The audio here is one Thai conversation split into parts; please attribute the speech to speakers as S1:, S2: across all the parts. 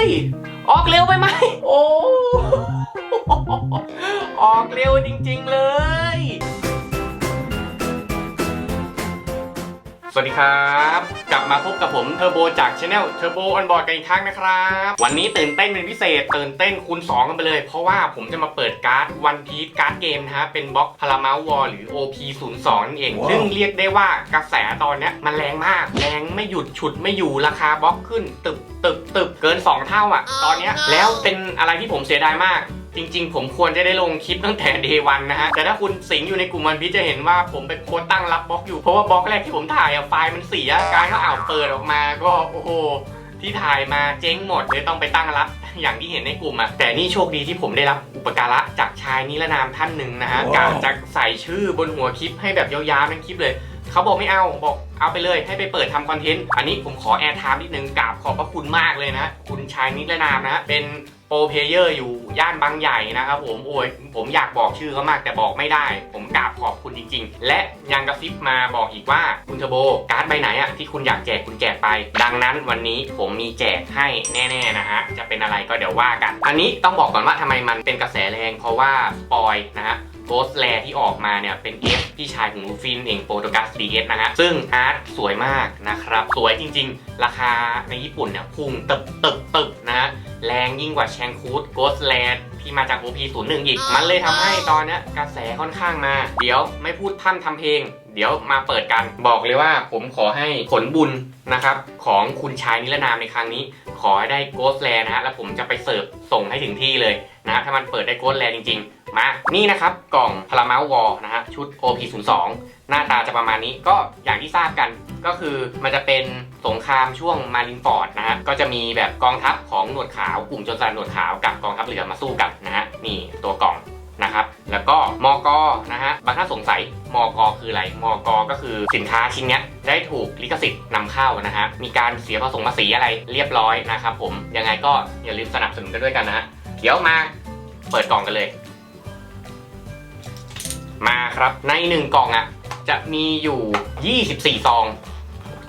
S1: ฮ้ย ออกเร็วไปไหม โอ้ ออกเร็วจริง ๆ เลย วัสดีครับ กลับมาพบกับผมเทอร์โบจากช anel เทอร์โบออนบอร์ดกันอีกครั้งนะครับ วันนี้ตื่นเต้นเป็นพิเศษ ตื่นเต้นคูณ2กันไปเลย เพราะว่าผมจะมาเปิดการ์ดวันพี e การ์ดเกมนะฮะ เป็นบล็อกพาราเมาวอลหรือ OP02 นั่นเอง
S2: ว้าว
S1: ซึ่งเรียกได้ว่ากระแสตอนเนี้ยมันแรงมาก แรงไม่หยุดฉุดไม่อยู่ราคาบล็อกขึ้น ตึบตึบตึบเกิน 2 เท่าอะ ตอนเนี้ยแล้วเป็นอะไรที่ผมเสียดายมาก จริง ๆ ผมควรจะได้ลงคลิปตั้งแต่เดวันนะฮะ แต่ถ้าคุณสิงอยู่ในกลุ่มวันพีชจะเห็นว่าผมเป็นโค้ดตั้งรับบล็อกอยู่ เพราะว่าบล็อกแรกที่ผมถ่ายอะไฟล์มันเสีย การเขาอ่าวเปิดออกมาก็โอ้โหที่ถ่ายมาเจ๊งหมดเลยต้องไปตั้งรับอย่างที่เห็นในกลุ่มอะแต่นี่โชคดีที่ผมได้รับอุปการะจากชายนิรนามท่านหนึ่งนะฮะ
S2: ว้าว
S1: กาจะใส่ชื่อบนหัวคลิปให้แบบยาวๆทั้งคลิปเลย เขาบอกไม่เอาบอกเอาไปเลยให้ไปเปิดทำคอนเทนต์ อันนี้ผมขอแอร์ไทม์นิดนึงกราบขอบพระคุณมากเลยนะ คุณชายนิรนามนะ เป็น โปรเพเยอร์อยู่ย่านบางใหญ่นะครับผมโอ้ยผมอยากบอกชื่อเขามากแต่บอกไม่ได้ ผมกราบขอบคุณจริง ๆ และยังกระซิบมาบอกอีกว่าคุณเทอโบการ์ดใบไหนอะที่คุณอยากแจกคุณแจกไป ดังนั้นวันนี้ผมมีแจกให้แน่ๆนะฮะจะเป็นอะไรก็เดี๋ยวว่ากัน อันนี้ต้องบอกก่อนว่าทำไมมันเป็นกระแสแรงเพราะว่าสปอยนะฮะโกสแลที่ออกมาเนี่ยเป็น F พี่ชายของลูฟินเองโปรโตกัส DS นะฮะซึ่งอาร์ตสวยมากนะครับ สวยจริงๆ ราคาในญี่ปุ่นเนี่ยพุ่งตึบตึบตึบนะฮะ แรงยิ่งกว่าแชงคูดโกสแลที่มาจาก OP01 อีก มันเลยทำให้ตอนเนี้ยกระแสค่อนข้างมา เดี๋ยวไม่พูดพร่ำทำเพลง เดี๋ยวมาเปิดกัน บอกเลยว่าผมขอให้ผลบุญนะครับ ของคุณชายนิรนามในครั้งนี้ ขอให้ได้โกสแลนะฮะ แล้วผมจะไปเสิร์ฟส่งให้ถึงที่เลยนะฮะถ้ามันเปิดได้โกสแลจริง ๆ มา นี่นะครับกล่องพลาเมาส์วอลนะฮะชุด OP02 หน้าตาจะประมาณนี้ก็อย่างที่ทราบกันก็คือมันจะเป็นสงครามช่วงมารินฟอร์ดนะฮะก็จะมีแบบกองทัพของหนวดขาวกลุ่มจรสลัดหนวดขาวกับกองทัพเรือมาสู้กันนะฮะนี่ตัวกล่องนะครับแล้วก็มกนะฮะบางท่านสงสัยมกคืออะไรมกก็คือสินค้าชิ้นนี้ได้ถูกลิขสิทธิ์นำเข้านะฮะมีการเสียภาษีภาษีอะไรเรียบร้อยนะครับผมยังไงก็อย่าลืมสนับสนุนกันด้วยกันนะฮะเดี๋ยวมาเปิดกล่องกันเลย มาครับในหนึ่งกล่องอะ จะมีอยู่ 24 ซอง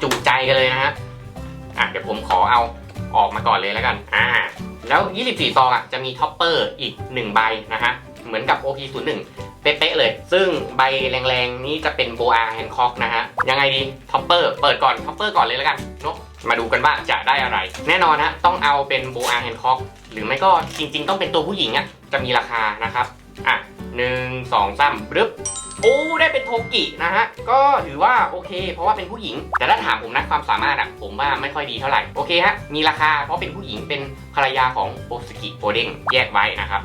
S1: จุใจกันเลยนะฮะอะเดี๋ยวผมขอเอาออกมาก่อนเลยแล้วกัน อ่า แล้ว 24 ซองอะจะมีท็อปเปอร์อีก 1 ใบนะฮะ เหมือนกับ OP01 เป๊ะๆเลย ซึ่งใบแรงๆ นี้จะเป็นโบอาแฮนคอกนะฮะ ยังไงดีท็อปเปอร์เปิดก่อนท็อปเปอร์ก่อนเลยแล้วกันเนอะมาดูกันว่าจะได้อะไร แน่นอนฮะต้องเอาเป็นโบอาแฮนคอกหรือไม่ก็จริงๆ ต้องเป็นตัวผู้หญิงอะจะมีราคานะครับ อะ หนึ่งสองสามรึบโอ้ได้เป็นโทกินะฮะ ก็ถือว่าโอเค เพราะว่าเป็นผู้หญิง แต่ถ้าถามผมนะความสามารถอะผมว่าไม่ค่อยดีเท่าไหร่ โอเคฮะ มีราคาเพราะเป็นผู้หญิงเป็นภรรยาของโอสกิโอเด้งแยกไว้นะครับ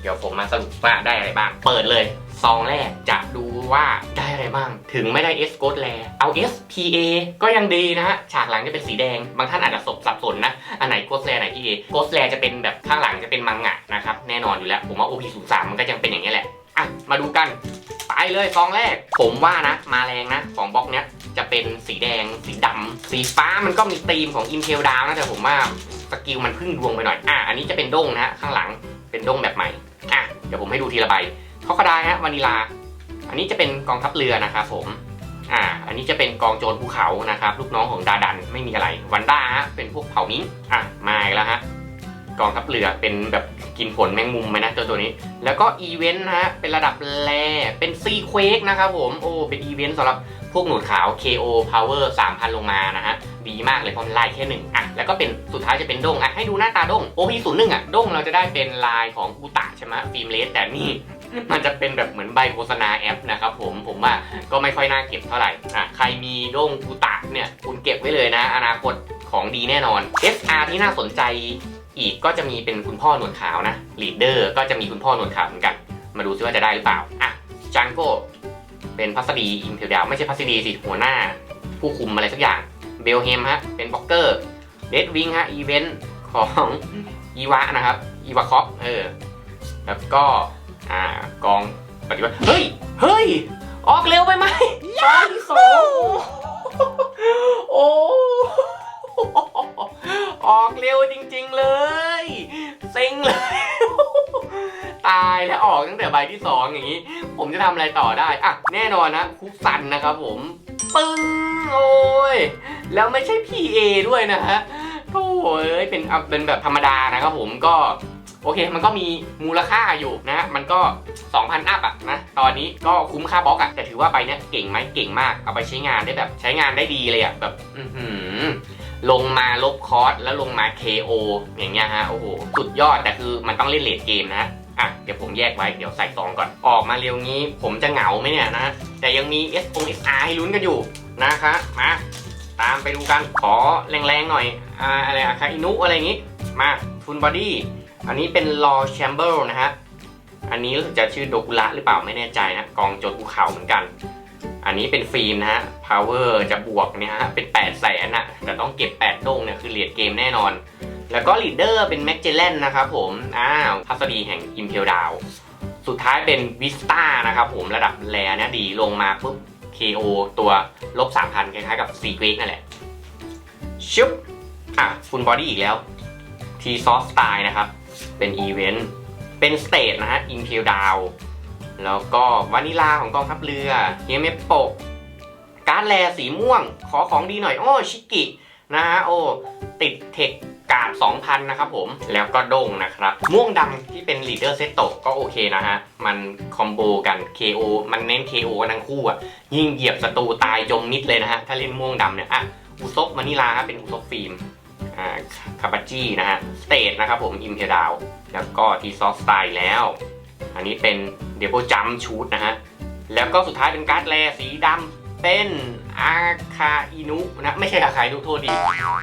S1: เดี๋ยวผมมาสรุปว่าได้อะไรบ้าง เปิดเลย ซองแรกจะดู ว่าได้อะไรบ้าง ถึงไม่ได้ S โกดแลเอา S P A ก็ยังดีนะฮะ ฉากหลังจะเป็นสีแดง บางท่านอาจจะสับสนนะ อันไหนโกดแลไหน P A โกดแลจะเป็นแบบข้างหลังจะเป็นมังงะนะครับ แน่นอนอยู่แล้ว ผมว่า OP 0 3มันก็ยังเป็นอย่างนี้แหละ อะ มาดูกัน ไปเลยซองแรก ผมว่านะ มาแรงนะ ของบล็อกเนี้ยจะเป็นสีแดง สีดำสีฟ้ามันก็มีธีมของ Impel Down นะแต่ผมว่าสกิลมันพึ่งดวงไปหน่อย อะ อันนี้จะเป็นด้งนะฮะข้างหลัง เป็นด้งแบบใหม่ อะ เดี๋ยวผมให้ดูทีละใบเขาก็ได้ฮะวานิลา อันนี้จะเป็นกองทัพเรือนะครับผมอ่าอันนี้จะเป็นกองโจรภูเขานะครับ ลูกน้องของดาดันไม่มีอะไรวันด้าฮะเป็นพวกเผ่ามิงอะมาอีกแล้วฮะกองทัพเรือเป็นแบบกินผลแมงมุมไหมนะตัวตัวนี้ แล้วก็อีเวนต์นะฮะเป็นระดับแรเป็นซีเควกนะครับผมโอ้เป็นอีเวนต์สำหรับพวกหนูขาว KO Power 3,000 ลงมานะฮะดีมากเลยเพราะมันไล่แค่หนึ่งอะแล้วก็เป็นสุดท้ายจะเป็นด้งอะให้ดูหน้าตาด้ง OP01 อะด้งเราจะได้เป็นลายของอุตะใช่ไหมฟิล์มเลสแต่นี่ มันจะเป็นแบบเหมือนใบโฆษณาแอปนะครับผมผมว่าก็ไม่ค่อยน่าเก็บเท่าไหร่อะใครมีด้งอุตะเนี่ยคุณเก็บไว้เลยนะ อนาคตของดีแน่นอน SR ที่น่าสนใจอีกก็จะมีเป็นคุณพ่อหนวดขาวนะลีดเดอร์ก็จะมีคุณพ่อหนวดขาวเหมือนกัน มาดูซิว่าจะได้หรือเปล่าอะจังโก้เป็นพัสดีอิมเพลดาวไม่ใช่พัสดีสิหัวหน้า ผู้คุมอะไรสักอย่างเบลเฮมฮะเป็นบล็อกเกอร์เดดวิงฮะอีเวนต์ของอีวะนะครับอีวาคอปเออแล้วก็ อ่ากองปฏิวัติเฮ้ยเฮ้ย ออกเร็วไปไหมซองที่สองโอ้ออกเร็วจริง ๆ เลยเซ็งเลยตายแล้วออกตั้งแต่ใบที่สองอย่างนี้ ผมจะทำอะไรต่อได้อะแน่นอนนะคุกสันนะครับผมปึ้งโอ้ยแล้วไม่ใช่ PA ด้วยนะฮะโถ่เอ้ยเป็นเอาเป็นแบบธรรมดานะครับผมก็ โอเค มันก็มีมูลค่าอยู่นะฮะมันก็ 2,000 อัพอะนะ ตอนนี้ก็คุ้มค่าบล็อกอะแต่ถือว่าใบเนี้ยเก่งไหมเก่งมาก เอาไปใช้งานได้แบบใช้งานได้ดีเลยอะแบบอืลงมาลบคอร์สแล้วลงมา KO อย่างเงี้ยฮะ โอ้โห สุดยอด แต่คือมันต้องเล่นเลดเกมนะฮะอะเดี๋ยวผมแยกไว้เดี๋ยวใส่ซองก่อน ออกมาเร็วงี้ผมจะเหงาไหมเนี่ยนะ แต่ยังมี S อง SR ให้ลุ้นกันอยู่นะคะมาตามไปดูกัน ขอแรงๆหน่อย อ่าอะไรอะคาอินุอะไรอย่างงี้ มาทุนบอดี้ อันนี้เป็นรอแชมเบอร์นะฮะ อันนี้รู้สึกจะชื่อโดกุระหรือเปล่าไม่แน่ใจนะกองโจดภูเขาเหมือนกัน อันนี้เป็นฟิล์มนะฮะ power จะบวกเนี่ยฮะเป็น8ปดแสนอะแต่ต้องเก็บ8ดดงเนี่ยคือเลียดเกมแน่นอน แล้วก็ลีดเดอร์เป็นแม็กเจเลนนะครับผมอ้าวพัสดีแห่งอิมเพลดาวสุดท้ายเป็นวิสตานะครับผมระดับแรเนี่ยดีลงมาปุ๊บ KO ตัวลบ3,000คล้ายๆกับซีเกรนั่นแหละชุบอะฟุลบอดี้อีกแล้วทีซอสไตล์นะครับ เป็นอีเวนต์ เป็นสเตทนะฮะ อินเทลดาวแล้วก็วานิลาของกองทัพเรือเฮียเมปโปะการ์ดแลสีม่วง ขอของดีหน่อยโอ้ชิกินะฮะโอ้ติดเทคกาด2,000 นะครับผม แล้วก็ดงนะครับ ม่วงดำที่เป็นลีดเดอร์เซตโตก็โอเคนะฮะ มันคอมโบกัน KO มันเน้น KO กันทั้งคู่อะยิ่งเหยียบศัตรูตายยมมิดเลยนะฮะ ถ้าเล่นม่วงดำเนี่ย อะ อุซบมานิลาครับเป็นอุซบฟิล์ม คาบาจินะฮะสเตทนะครับผมอิมเพดาวแล้วก็ทีซอสไตล์แล้ว อันนี้เป็นเดบ l จัมชูดนะฮะ แล้วก็สุดท้ายเป็นการ์ดแรสีดำเป็นอาคาอินุนะ ไม่ใช่อาคาอินุโทษดี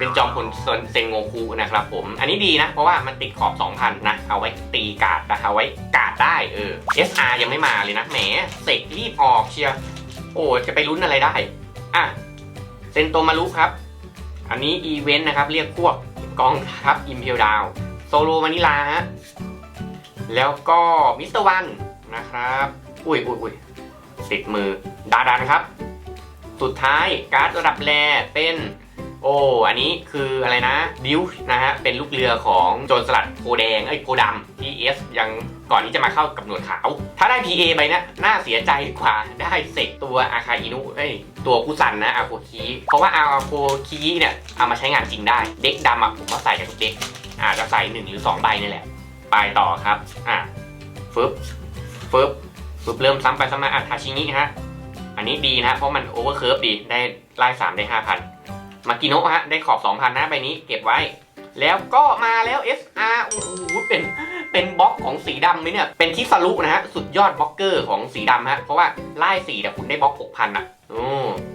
S1: เป็นจอมพลเซงโงคุนะครับผม อันนี้ดีนะ เพราะว่ามันติดขอบ 2,000 นะ เอาไว้ตีกาดนะเอาไว้กาดได้เออ SR ยังไม่มาเลยนะแหมเสกรีบออกเชียร์โอ้จะไปลุ้นอะไรได้ อะเซนโตมารุครับ อันนี้อีเวนต์นะครับ เรียกพวกกองทัพอิมเพลดาวโซโลวานิลาฮะแล้วก็มิสเตอร์วันนะครับ อุ้ยอุ้ยอุ้ยติดมือดาดันครับ สุดท้ายการ์ดระดับแรเป็น โอ้อันนี้คืออะไรนะดิวนะฮะเป็นลูกเรือของโจรสลัดโพแดงเอ้ยโพดำที่เอสยังก่อนที่จะมาเข้ากับหนวดขาว ถ้าได้ PA ไปนะน่าเสียใจกว่าได้เสกตัวอาคาอินุเอ้ยตัวคุซันนะอาโคคีเพราะว่าอาโคคีเนี่ยเอามาใช้งานจริงได้ เด็กดำอะผมก็ใส่กับทุกเด็กอาจจะใส่หนึ่งหรือสองใบนี่แหละ ไปต่อครับ อะฟึบฟึบฟึบเริ่มซ้ำไปซ้ำมาอะทาชิงิฮะ อันนี้ดีนะ เพราะมันโอเวอร์เคิร์ฟดี ได้ไล่สามได้ห้าพัน มากิโนะฮะได้ขอบสองพันนะใบนี้เก็บไว้ แล้วก็มาแล้ว SR โอ้โหเป็นเป็นบล็อกของสีดำไหมเนี่ย เป็นคิสารุนะฮะ สุดยอดบล็อกเกอร์ของสีดำฮะ เพราะว่าไล่สีแต่คุณได้บล็อกหกพันอะโอ้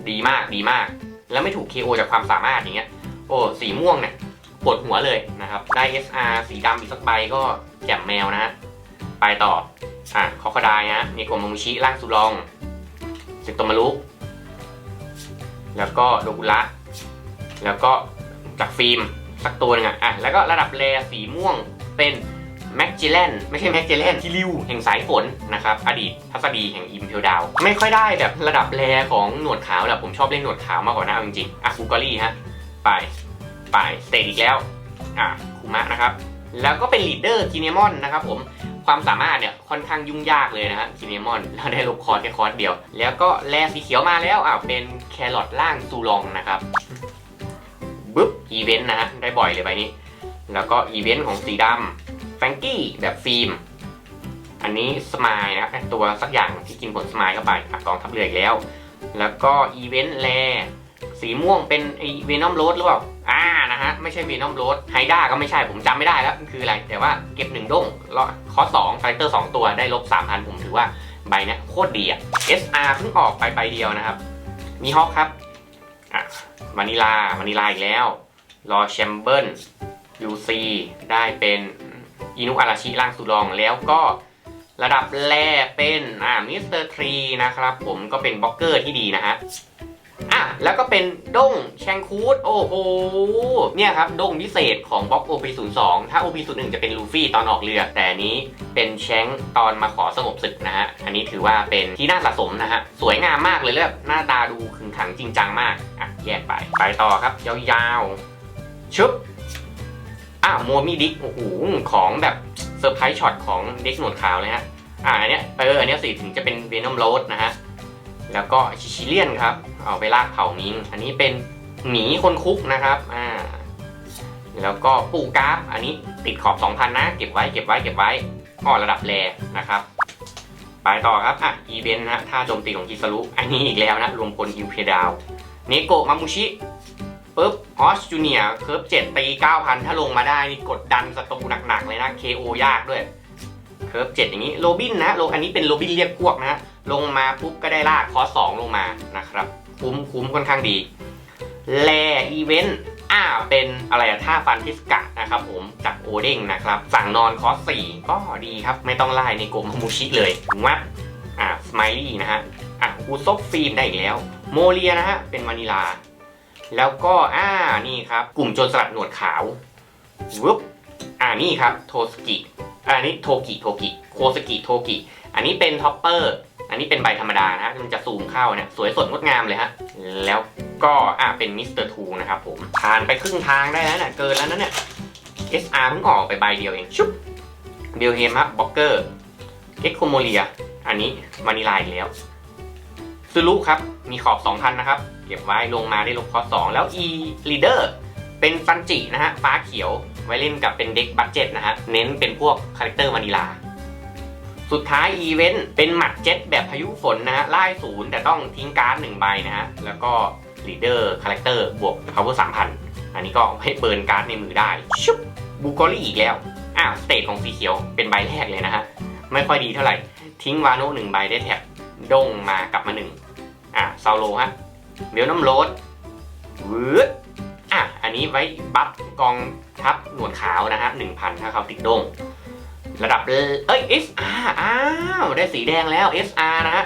S1: ดีมากดีมาก แล้วไม่ถูก KO จากความสามารถอย่างเงี้ยโอ้สีม่วงเนี่ยปวดหัวเลยนะครับ ได้ SR สีดำอีกสักใบก็แจ่มแมวนะฮะ ไปต่อ อะคอคดายฮะเนโกโมมุชิร่างสุรองสิโตมารุแล้วก็โดกุระ แล้วก็จากฟิล์มสักตัวหนึงอะอะแล้วก็ระดับแรสีม่วงเป็นแม็กจิเลนไม่ใช่แม็กจิเลนที่ริวแห่งสายฝนนะครับอดีตพัสดีแห่งอิมเพลดาว ไม่ค่อยได้แบบระดับแรของหนวดขาวแหละผมชอบเล่นหนวดขาวมากกว่านะเอาจริงๆอะคูกอรี่ฮะไปไปสเตทอีกแล้วอะคูมะนะครับ แล้วก็เป็นลีดเดอร์กินเนมอนนะครับผมความสามารถเนี่ยค่อนข้างยุ่งยากเลยนะฮะกินเนมอนแล้วได้ลบคอร์สแค่คอร์สเดียว แล้วก็แลสีเขียวมาแล้วอะเป็นแครอทล่างซูลองนะครับึ๊บอีเวนต์นะฮะได้บ่อยเลยใบนี้ แล้วก็อีเวนต์ของสีดำแฟงกี้แบบฟิล์ม อันนี้สมายนะครับตัวสักอย่างที่กินผลสมายเข้าไปอะกองทัพเรืออีกแล้ว แล้วก็อีเวนต์แลสีม่วงเป็นไอเวนอมโรดหรือเปล่า อ่านะฮะ ไม่ใช่เวนอมโรดไฮด้าก็ไม่ใช่ผมจำไม่ได้แล้ว คืออะไร แต่ว่าเก็บหนึ่งด้งแล้วคอสองไฟเตอร์สองตัวได้ลบสามพันผมถือว่าใบเนี้ยโคตรดีอะ SR เพิ่งออกไปใบเดียวนะครับ มีฮอกครับ อะวานิลาวานิลาอีกแล้วรอแชมเบิลยูซีได้เป็นอินุอาราชิร่างสุรองแล้วก็ระดับแรกเป็นอ่ามิสเตอร์ทรีนะครับ ผมก็เป็นบล็อกเกอร์ที่ดีนะฮะอะแล้วก็เป็นด้งแชงคูดโอ้โหเนี่ยครับด้งพิเศษของบล็อก OP02 ถ้า OP01 จะเป็นลูฟี่ตอนออกเรือ แต่อันนี้เป็นแชงตอนมาขอสงบศึกนะฮะ อันนี้ถือว่าเป็นที่น่าสะสมนะฮะ สวยงามมากเลยแล้วแบบหน้าตาดู ขังจริงจังมาก อะ แยกไป ไปต่อครับ ยาวๆชุบอะโมมิดิกโอ้โห ของแบบเซอร์ไพรส์ช็อตของเด็กหนวดขาวเลยฮะ อะอันเนี้ยเอออันเนี้ยสิถึงจะเป็นเวนอมโรดนะฮะ แล้วก็ชิชิเลียนครับ เอาไปลากเผามิง อันนี้เป็นหมีคนคุกนะครับ อ่า แล้วก็ปูกราฟ อันนี้ติดขอบ 2,000 นะ เก็บไว้ เก็บไว้ เก็บไว้อ้อระดับแรนะครับ ไปต่อครับ อะ อีเวนต์นะท่าโจมตีของคิสรุอันนี้อีกแล้วนะ รวมพลฮิวเพดาว เนโกะมามุชิปุ๊บออสจูเนียเคิร์ฟ7ตี9,000ถ้าลงมาได้นี่กดดันศัตรูหนักๆ เลยนะ KO ยากด้วย เคิร์ฟ7อย่างนี้ โรบินนะโรอันนี้เป็นโรบินเรียกพวกนะ ลงมาปุ๊บก็ได้ลากคอสสองลงมานะครับ คุ้มคุ้มค่อนข้างดี แลอีเวนต์ อ่าเป็นอะไรอะท่าฟันทิสกะนะครับผมจากโอเด้งนะครับ สั่งนอนคอสสี่ก็ดีครับ ไม่ต้องไล่ในโกมามูชิเลยวัดอ่าสไมลี่นะฮะอะอูซบฟิล์มได้อีกแล้ว โมเลียนะฮะเป็นวานิลา แล้วก็อ่านี่ครับ กลุ่มโจรสลัดหนวดขาววึบอ่านี่ครับโทสกิอันนี้โทกิโทกิโคสกิโทกิ อันนี้เป็นท็อปเปอร์ อันนี้เป็นใบธรรมดานะฮะมันจะซูมเข้าเนี่ยสวยสดงดงามเลยฮะแล้วก็อ่าเป็นมิสเตอร์ทูนะครับผมผ่านไปครึ่งทางได้แล้วเนี่ยเกินแล้วนะเนี่ย SR เพิ่งออกไปใบเดียวเองชุบเบลเฮมครับบ็อกเกอร์เอ็กโคโมเลียอันนี้มานิลาอีกแล้วซูรุครับ มีขอบ 2,000 นะครับ เก็บไว้ลงมาได้ลงคอส2แล้ว E Leader เป็นซันจินะฮะ ฟ้าเขียวไว้เล่นกับเป็นเด็กบัตเจ็ตนะฮะ เน้นเป็นพวกคาแรคเตอร์วานิลา สุดท้ายอีเวนต์เป็นหมัดเจ็ตแบบพายุฝนนะฮะไล่ศูนย์แต่ต้องทิ้งการ์ดหนึ่งใบนะฮะ แล้วก็ลีดเดอร์คาแรคเตอร์บวก power 3,000 อันนี้ก็ให้เบิร์นการ์ดในมือได้ ชุบบูกอรี่อีกแล้ว อ้าวสเตทของสีเขียวเป็นใบแรกเลยนะฮะ ไม่ค่อยดีเท่าไหร่ ทิ้งวาโน่หนึ่งใบได้แท็บด้งมากลับมาหนึ่งอะซาโลฮะเดี๋ยวน้ำโรดวืดอะอันนี้ไว้บัฟกองทัพหนวดขาวนะฮะหนึ่งพันถ้าเขาติดด้ง ระดับเอ้ย SR อ้าวได้สีแดงแล้ว SR นะฮะ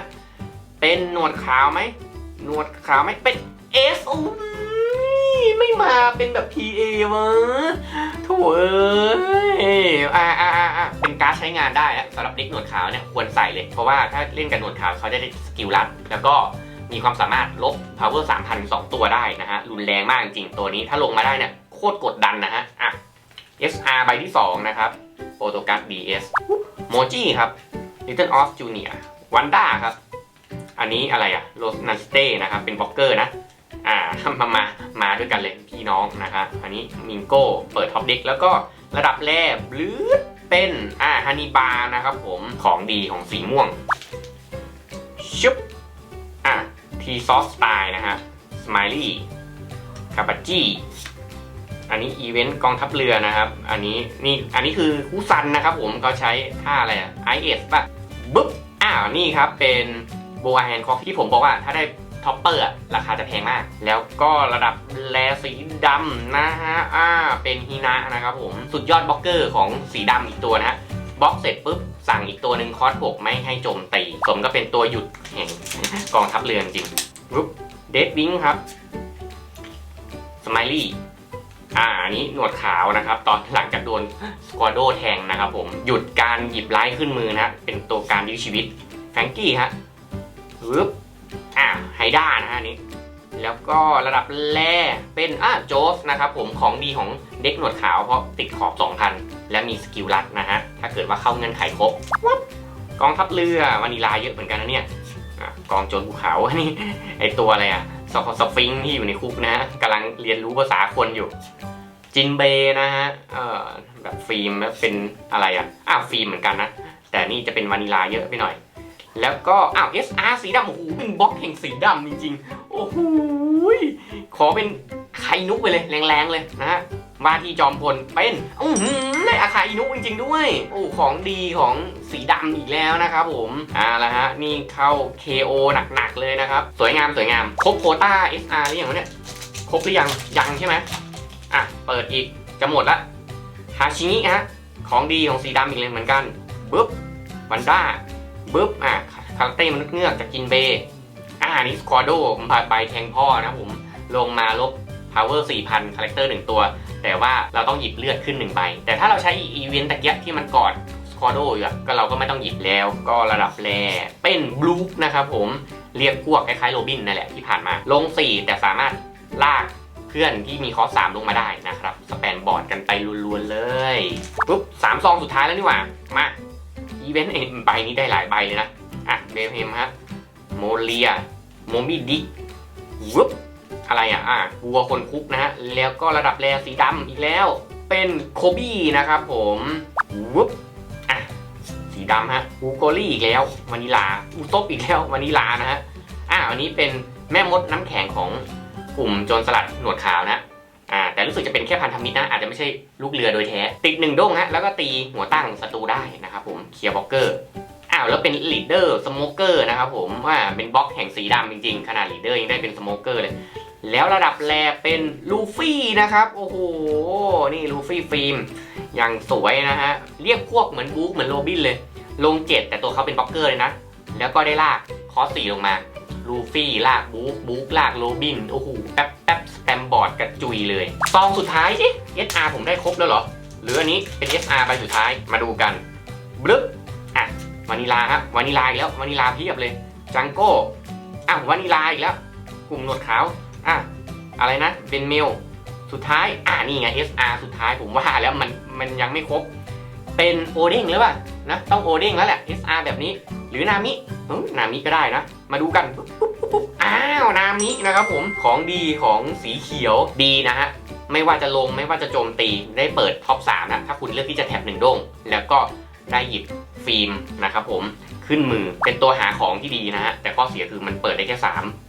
S1: เป็นหนวดขาวไหมหนวดขาวไหมเป็น S โอ้ยไม่มาเป็นแบบ PA วะโถเอ้ยอ่าอ่าอ่าอ่าเป็นการ์ดใช้งานได้นะสำหรับเด็กหนวดขาวเนี่ยควรใส่เลย เพราะว่าถ้าเล่นกับหนวดขาวเขาจะได้สกิลลัด แล้วก็มีความสามารถลบ power 3,000 2ตัวได้นะฮะ รุนแรงมากจริงๆตัวนี้ถ้าลงมาได้เนี่ยโคตรกดดันนะฮะอะ SR ใบที่ 2 นะครับ โปรโตกัส BS โมจิครับ Little of Junior วันด้าครับ อันนี้อะไรอะโรสนันสเต้นะครับ เป็นบล็อกเกอร์นะ อ่า มามามาด้วยกันเลยพี่น้องนะครับอันนี้มิงโก้ เปิดท็อปเด็กแล้วก็ระดับแรกบลืดเป็นอ่าฮันนีบานะครับผม ของดีของสีม่วง ชุบ อะทีซอสสไตล์นะฮะสไมลี่คาปาจิ อันนี้อีเวนต์กองทัพเรือนะครับ อันนี้นี่อันนี้คือคูซันนะครับผมเขาใช้ท่าอะไรอะไอเอสป่ะบุ๊บอ้าวนี่ครับเป็นโบอาแฮนคอกที่ผมบอกว่าถ้าได้ท็อปเปอร์ราคาจะแพงมาก แล้วก็ระดับแลสีดำนะฮะอ่าเป็นฮินะนะครับผมสุดยอดบล็อกเกอร์ของสีดำอีกตัวนะฮะบล็อกเสร็จปุ๊บสั่งอีกตัวหนึ่งคอร์สหกไม่ให้โจมตีสมก็เป็นตัวหยุดแห่งกองทัพเรือจริงปุ๊บเดดวิงครับสไมลี่ อ่าอันนี้หนวดขาวนะครับ ตอนหลังจากโดนสควอโดแทงนะครับผมหยุดการหยิบไล่ขึ้นมือนะฮะเป็นตัวการยื้อชีวิตแฟงกี้ฮะปึ๊บอ่าไฮด้านะฮะนี้ แล้วก็ระดับแร่เป็นอ่าโจสนะครับผมของดีของเด็กหนวดขาวเพราะติดขอบ2,000และมีสกิลลัดนะฮะถ้าเกิดว่าเข้าเงื่อนไขครบวับกองทัพเรือวานิลาเยอะเหมือนกันนะเนี่ยอะกองโจรภูเขานี่ไอตัวอะไรอะ สสฟิงที่อยู่ในคุกนะฮะกำลังเรียนรู้ภาษาคนอยู่ จินเบนะฮะเอ่อแบบฟิล์มแล้วเป็นอะไรอะอ้าวฟิล์มเหมือนกันนะ แต่นี่จะเป็นวานิลาเยอะไปหน่อย แล้วก็อ้าว SR สีดำโอ้โหเป็นบล็อกแห่งสีดำจริงๆ โอ้โหขอเป็นไข่นุกไปเลยแรงๆเลยนะฮะ มาที่จอมพลเป็นอือหือได้อาคาอินุจริง ๆ ด้วยโอ้ของดีของสีดำอีกแล้วนะครับผมอ่าละฮะนี่เข้า KO หนักๆเลยนะครับ สวยงามสวยงามครบโคต้า SR หรือยังเนี่ยครบหรือยังยังใช่ไหมอะเปิดอีกจะหมดละฮาชิงิฮะของดีของสีดำอีกเลยเหมือนกันปึ๊บวันด้าปึ๊บอะคาเต้มนุษย์เงือกจากกินเบอ่าอันนี้สควอโดผมพาไปแทงพ่อนะผมลงมาลบ power 4,000 คาแรคเตอร์1ตัว แต่ว่าเราต้องหยิบเลือดขึ้น1ใบ แต่ถ้าเราใช้อีเวนต์ตะเกียบที่มันกอดสคอโดอยู่ก็เราก็ไม่ต้องหยิบแล้ว ก็ระดับแรเป็นบลูคนะครับผม เรียกพวกคล้ายๆโรบินนั่นแหละที่ผ่านมา ลง 4 แต่สามารถลากเพื่อนที่มีคอสสามลงมาได้นะครับ สแปนบอร์ดกันไปล้วนๆเลยปุ๊บสามซองสุดท้ายแล้วนี่หว่า มาอีเวนต์เอ็ใบนี้ได้หลายใบเลยนะ อะเบลเฮมฮะโมเลียโมบิดิกวุ๊บ อะไรอะอะวัวคนคุกนะฮะ แล้วก็ระดับแรสีดำอีกแล้ว เป็นโคบี้นะครับผมวุ๊บอะ สีดำฮะอูโกลี่อีกแล้ววานิลาอูซบอีกแล้ววานิลานะฮะอะอันนี้เป็นแม่มดน้ำแข็งของกลุ่มโจรสลัดหนวดขาวนะอ่าแต่รู้สึกจะเป็นแค่พันธมิตรนะอาจจะไม่ใช่ลูกเรือโดยแท้ ติดหนึ่งด้งฮะแล้วก็ตีหัวตั้งศัตรูได้นะครับผมเคลียร์บล็อกเกอร์อ้าวแล้วเป็นลีดเดอร์สโมเกอร์นะครับผมว่าเป็นบล็อกแห่งสีดำจริงๆ ขนาดลีดเดอร์ยังได้เป็นสโมเกอร์เลย แล้วระดับแรเป็นลูฟี่นะครับ โอ้โห นี่ลูฟี่ฟิล์มอย่างสวยนะฮะ เรียกพวกเหมือนบุ๊เหมือนโรบินเลย ลงเจ็ดแต่ตัวเขาเป็นบล็อกเกอร์เลยนะ แล้วก็ได้ลากคอสสี่ลงมา ลูฟี่ลากบุ๊บุ๊ลากโรบิน โอ้โห แป๊บแป๊บสแปมบอร์ดกระจุยเลยซองสุดท้าย เอ๊ะ SR ผมได้ครบแล้วเหรอ หรืออันนี้เป็น SR ใบสุดท้าย มาดูกันบลึ๊บอะวานิลาครับวานิลาอีกแล้ววานิลาเพียบเลย จังโก้อ้าวานิลาอีกแล้ว กลุ่มหนวดขาว อะอะไรนะเป็นเมลสุดท้ายอ่านี่ไง SR สุดท้ายผมว่าแล้วมันมันยังไม่ครบ เป็นโอเด้งหรือเปล่านะต้องโอเด้งแล้วแหละ SR แบบนี้ หรือนามิเอ้ยนามิก็ได้นะ มาดูกันปุ๊บปุ๊บปุ๊บอ้าวนามินะครับผมของดีของสีเขียวดีนะฮะไม่ว่าจะลงไม่ว่าจะโจมตีได้เปิดท็อป3นะถ้าคุณเลือกที่จะแท็บหนึ่งโด้งแล้วก็ได้หยิบฟิล์มนะครับผมขึ้นมือเป็นตัวหาของที่ดีนะฮะแต่ข้อเสียคือมันเปิดได้แค่3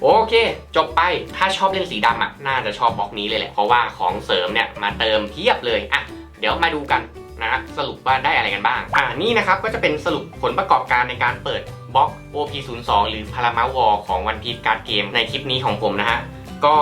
S1: โอเค จบไปถ้าชอบเล่นสีดำอะน่าจะชอบบล็อกนี้เลยแหละ เพราะว่าของเสริมเนี่ยมาเติมเพียบเลยอะเดี๋ยวมาดูกันนะฮะสรุปว่าได้อะไรกันบ้าง อ่านี่นะครับก็จะเป็นสรุปผลประกอบการในการเปิดบล็อก OP02 หรือ Paramount War ของ One Piece Card Game ในคลิปนี้ของผมนะฮะ ก็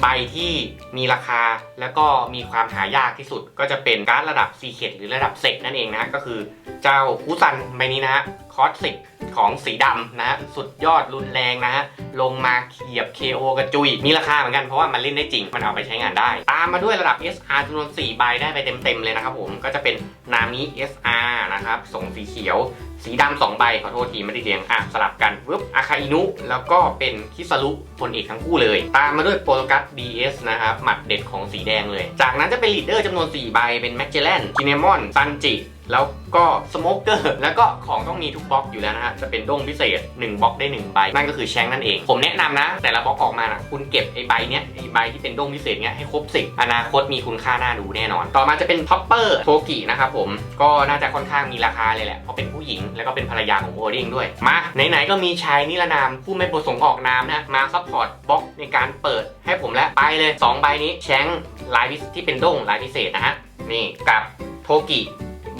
S1: ใบที่มีราคาแล้วก็มีความหายากที่สุด ก็จะเป็นการ์ดระดับซีเคดหรือระดับเซกนั่นเองนะฮะก็คือเจ้าคูซันใบนี้นะฮะ คอสสิกของสีดำนะฮะสุดยอดรุนแรงนะฮะลงมาเขียบ KO กระจุยมีราคาเหมือนกันเพราะว่ามันเล่นได้จริง มันเอาไปใช้งานได้ ตามมาด้วยระดับ SR จำนวน4ใบได้ไปเต็มๆเลยนะครับผมก็จะเป็นนามิ SR นะครับส่งสีเขียว สีดำสองใบขอโทษทีไม่ได้เรียงอะสลับกันปึ๊บอาคาอินุแล้วก็เป็นคิสรุพลเอกทั้งคู่เลย ตามมาด้วยโปรกัส DS นะครับหมัดเด็ดของสีแดงเลย จากนั้นจะเป็นลีดเดอร์จำนวน4ใบเป็นแม g เจ l ลนคินเนมอนซันจิ แล้วก็สโมกเกอร์แล้วก็ของต้องมีทุกบล็อกอยู่แล้วนะฮะจะเป็นด้งพิเศษ 1บล็อกได้ 1 ใบ นั่นก็คือแชงนั่นเอง ผมแนะนำนะ แต่ละบล็อกออกมานะคุณเก็บไอ้ใบเนี้ยไอ้ใบที่เป็นด้งพิเศษเนี้ยให้ครบสิอนาคตมีคุณค่าน่าดูแน่นอน ต่อมาจะเป็นท็อปเปอร์โทกินะครับผมก็น่าจะค่อนข้างมีราคาเลยแหละเพราะเป็นผู้หญิงแล้วก็เป็นภรรยาของโอดิงด้วยมาไหนๆก็มีชายนิรนามผู้ไม่ประสงค์ออกนามนะมาซัพพอร์ตบล็อกในการเปิดให้ผมแล้วไปเลย 2 ใบนี้แชงลายที่เป็นด้งลายพิเศษนะฮะนี่กับโทกิ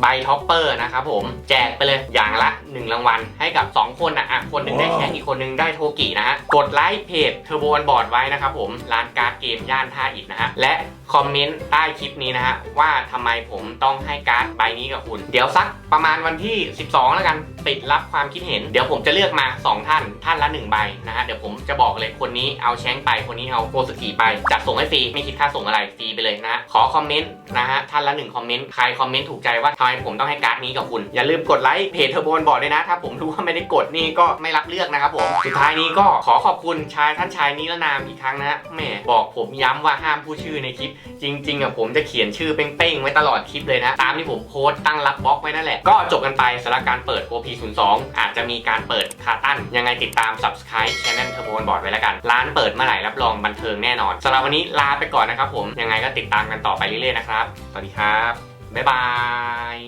S1: ใบท็อปเปอร์นะครับผมแจกไปเลยอย่างละ 1 รางวัลให้กับ 2 คนนะอะคนหนึ่งได้แชงอีกคนหนึงได้โทกินะฮะกดไลค์เพจเทอร์โบนบอร์ดไว้นะครับผมร้านการ์ดเกมย่านท่าอิฐนะฮะและคอมเมนต์ใต้คลิปนี้นะฮะว่าทำไมผมต้องให้การ์ดใบนี้กับคุณ เดี๋ยวสักประมาณวันที่ 12 แล้วกันปิดรับความคิดเห็น เดี๋ยวผมจะเลือกมา 2 ท่าน ท่านละ 1 ใบนะฮะเดี๋ยวผมจะบอกเลยคนนี้เอาแชงไปคนนี้เอาโกสกิไปจัดส่งให้ฟรีไม่คิดค่าส่งอะไรฟรีไปเลยนะขอคอมเมนต์นะฮะท่านละ1คอมเมนต์ใครคอมเมนต์ถูกใจว่าทำไมผมต้องให้การ์ดนี้กับคุณ อย่าลืมกดไลค์เพจเทอร์โบนบอกด้วยนะ ถ้าผมรู้ว่าไม่ได้กดนี่ก็ไม่รับเลือกนะครับผมสุดท้ายนี้ก็ขอขอบคุณชายท่านชายนิรนามอีกครั้งนะฮะแหมบอกผมย้ำว่าห้ามพูดชื่อในคลิปจริงๆอะผมจะเขียนชื่อเป้งๆไว้ตลอดคลิปเลยนะ ตามที่ผมโพสต์ตั้งรับบล็อกไว้นั่นแหละ ก็จบกันไปสำหรับการเปิด OP02 อาจจะมีการเปิดคาตันยังไงติดตาม Subscribe Channel Turbo on Board ไว้แล้วกัน ร้านเปิดเมื่อไหร่รับรองบันเทิงแน่นอนสำหรับวันนี้ลาไปก่อนนะครับผมยังไงก็ติดตามกันต่อไปเรื่อยๆนะครับสวัสดีครับบ๊ายบาย